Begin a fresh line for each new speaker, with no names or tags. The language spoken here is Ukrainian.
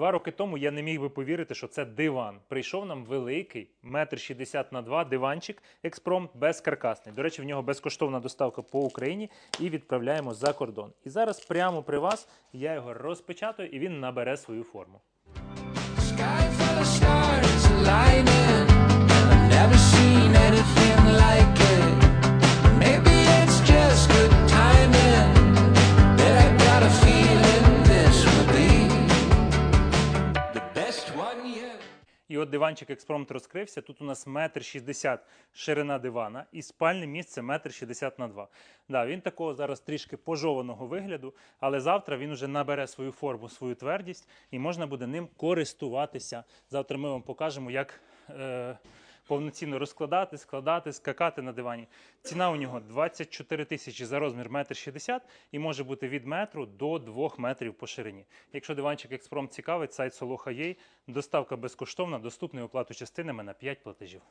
Два роки тому я не міг би повірити, що це диван. Прийшов нам великий, метр шістдесят на два диванчик експромт безкаркасний. До речі, в нього безкоштовна доставка по Україні і відправляємо за кордон. І зараз прямо при вас я його розпечатаю і він набере свою форму. І от диванчик експромт розкрився. Тут у нас метр шістдесят ширина дивана і спальне місце метр шістдесят на два. Да, він такого зараз трішки пожованого вигляду, але завтра він вже набере свою форму, свою твердість, і можна буде ним користуватися. Завтра ми вам покажемо, як е, повноцінно розкладати, складати, скакати на дивані. Ціна у нього 24 тисячі за розмір метр шістдесят і може бути від метру до 2 метрів по ширині. Якщо диванчик Експром цікавить, сайт Soloha.ua, доставка безкоштовна, доступна і оплату частинами на 5 платежів.